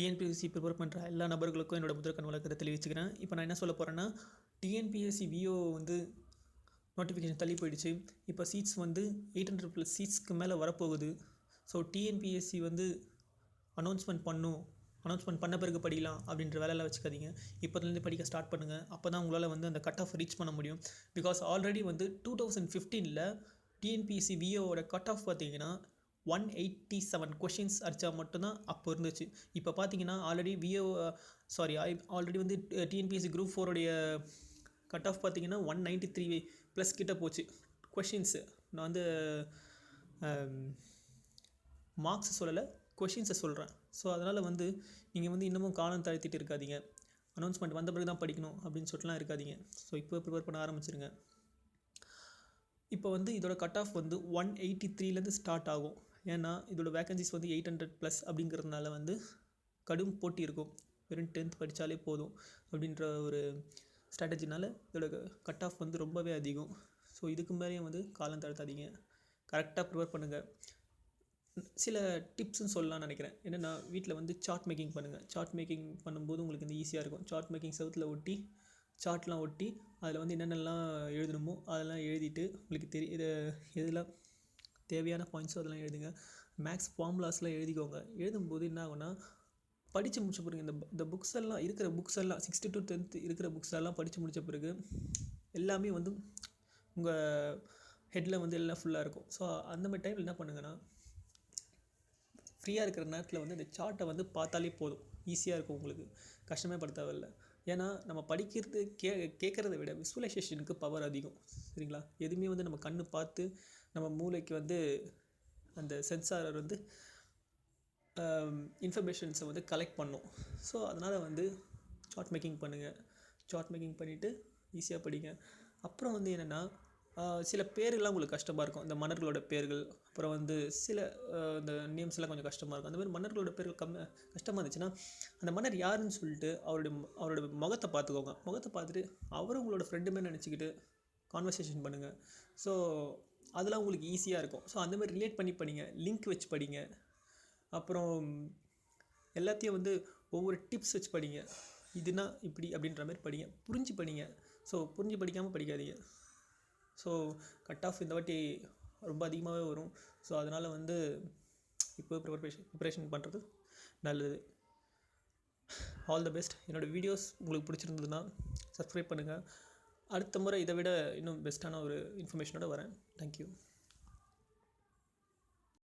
TNPSC prepare பண்ணுற எல்லா நபர்களுக்கும் என்னோட முதற்கண் வழக்கத்தை தெளிவிச்சுக்கிறேன் இப்போ நான் என்ன சொல்ல போகிறேன்னா டிஎன்பிஎஸ்சி விஓ வந்து நோட்டிஃபிகேஷன் தள்ளி போயிடுச்சு. இப்போ சீட்ஸ் வந்து எயிட் ஹண்ட்ரட் ப்ளஸ் சீட்ஸ்க்கு மேலே வரப்போகுது. ஸோ டிஎன்பிஎஸ்சி வந்து அனௌன்ஸ்மெண்ட் பண்ணும். அனௌன்ஸ்மெண்ட் பண்ண பிறகு படிக்கலாம் அப்படின்ற வேலையெல்லாம் வச்சுக்காதீங்க. இப்போதுலேருந்து படிக்க ஸ்டார்ட் பண்ணுங்கள் அப்போ தான் உங்களால் வந்து அந்த கட் ஆஃப் ரீச் பண்ண முடியும். பிகாஸ் ஆல்ரெடி வந்து டூ தௌசண்ட் ஃபிஃப்டீனில் டிஎன்பிஎஸ்சி விஓவோட கட் ஆஃப் பார்த்தீங்கன்னா ஒன் எயிட்டி செவன் கொஷின்ஸ் அடித்தா மட்டும்தான் அப்போ இருந்துச்சு. இப்போ பார்த்தீங்கன்னா ஆல்ரெடி விஓ சாரி ஆல்ரெடி வந்து டிஎன்பிஎஸ்சி குரூப் ஃபோருடைய கட் ஆஃப் பார்த்தீங்கன்னா ஒன் நைன்ட்டி த்ரீ ப்ளஸ் கிட்ட போச்சு. கொஷின்ஸு நான் வந்து மார்க்ஸ் சொல்லலை கொஷின்ஸை சொல்கிறேன் ஸோ அதனால் வந்து நீங்கள் வந்து இன்னமும் காலம் தாழ்த்திட்டு இருக்காதீங்க. அனௌன்ஸ்மெண்ட் வந்த பிறகு தான் படிக்கணும் அப்படின்னு சொல்லிட்டுலாம் இருக்காதீங்க. ஸோ இப்போ ப்ரிப்பேர் பண்ண ஆரம்பிச்சிருங்க. இப்போ வந்து இதோட கட் ஆஃப் வந்து ஒன் எயிட்டி த்ரீலேருந்து ஸ்டார்ட் ஆகும். ஏன்னா இதோட வேகன்சிஸ் வந்து எயிட் ஹண்ட்ரட் ப்ளஸ் அப்படிங்கிறதுனால வந்து கடும் போட்டி இருக்கும். வெறும் டென்த் படித்தாலே போதும் அப்படின்ற ஒரு ஸ்ட்ராட்டஜினால் இதோட கட் ஆஃப் வந்து ரொம்பவே அதிகம். ஸோ இதுக்கு மேலேயும் வந்து காலம் தாழ்த்தாதீங்க கரெக்டாக ப்ரிப்பேர் பண்ணுங்கள் சில டிப்ஸுன்னு சொல்லலாம் நினைக்கிறேன். என்னென்னா வீட்டில் வந்து சார்ட் மேக்கிங் பண்ணுங்கள் சார்ட் மேக்கிங் பண்ணும்போது உங்களுக்கு வந்து ஈஸியாக இருக்கும். சார்ட் மேக்கிங் செவுத்தில் ஒட்டி சார்ட்லாம் ஒட்டி அதில் வந்து என்னென்னலாம் எழுதணுமோ அதெல்லாம் எழுதிட்டு உங்களுக்கு தெரிய இதை எதெல்லாம் தேவையான பாயிண்ட்ஸோ அதெல்லாம் எழுதுங்க. மேக்ஸ் ஃபார்முலாஸ்லாம் எழுதிக்கோங்க. எழுதும்போது என்ன ஆகும்னா படித்து முடிச்ச பிறகு இந்த இந்த புக்ஸ் எல்லாம் இருக்கிற புக்ஸ் எல்லாம் சிக்ஸ்த்து டு டென்த்து இருக்கிற புக்ஸ் எல்லாம் படித்து முடித்த பிறகு எல்லாமே வந்து உங்கள் ஹெட்டில் வந்து எல்லாம் ஃபுல்லாக இருக்கும். ஸோ அந்த மாதிரி டைமில் என்ன பண்ணுங்கன்னா ஃப்ரீயாக இருக்கிற நேரத்தில் வந்து இந்த சார்ட்டை வந்து பார்த்தாலே போதும். ஈஸியாக இருக்கும் உங்களுக்கு. கஷ்டமே பட தேவையில்ல. ஏன்னா நம்ம படிக்கிறது கே கேட்குறத விட விசுவலைசேஷனுக்கு பவர் அதிகம். சரிங்களா? எதுவுமே வந்து நம்ம கண்ணு பார்த்து நம்ம மூளைக்கு வந்து அந்த சென்சாரர் வந்து இன்ஃபர்மேஷன்ஸை வந்து கலெக்ட் பண்ணும். ஸோ அதனால் வந்து சார்ட் மேக்கிங் பண்ணுங்கள் சார்ட் மேக்கிங் பண்ணிவிட்டு ஈஸியாக படிங்க. அப்புறம் வந்து என்னென்னா சில பேர்கள்லாம் உங்களுக்கு கஷ்டமாக இருக்கும். இந்த மன்னர்களோட பேர்கள் அப்புறம் வந்து சில இந்த நேம்ஸ்லாம் கொஞ்சம் கஷ்டமாக இருக்கும். அந்த மாதிரி மன்னர்களோட பேர்கள் கம்மி கஷ்டமாக இருந்துச்சுன்னா அந்த மன்னர் யாருன்னு சொல்லிட்டு அவருடைய அவரோட முகத்தை பார்த்துக்கோங்க. முகத்தை பார்த்துட்டு அவரும் உங்களோட ஃப்ரெண்டுமே நினச்சிக்கிட்டு கான்வர்சேஷன் பண்ணுங்கள் ஸோ அதெல்லாம் உங்களுக்கு ஈஸியாக இருக்கும். ஸோ அந்த மாதிரி ரிலேட் பண்ணி படிங்க. லிங்க் வச்சு படிங்க. அப்புறம் எல்லாத்தையும் வந்து ஒவ்வொரு டிப்ஸ் வச்சு படிங்க. இதுனா இப்படி அப்படின்ற மாதிரி படிங்க. புரிஞ்சு படிங்க. ஸோ புரிஞ்சு படிக்காமல் படிக்காதீங்க. ஸோ கட் ஆஃப் இந்த வாட்டி ரொம்ப அதிகமாகவே வரும். ஸோ அதனால் வந்து இப்போ ப்ரிப்பரேஷன் ப்ரிப்பரேஷன் பண்ணுறது நல்லது. ஆல் த பெஸ்ட் என்னோடய வீடியோஸ் உங்களுக்கு பிடிச்சிருந்ததுன்னா சப்ஸ்கிரைப் பண்ணுங்கள் அடுத்த முறை இதை விட இன்னும் பெஸ்ட்டான ஒரு இன்ஃபர்மேஷனோட வரேன். தேங்க்யூ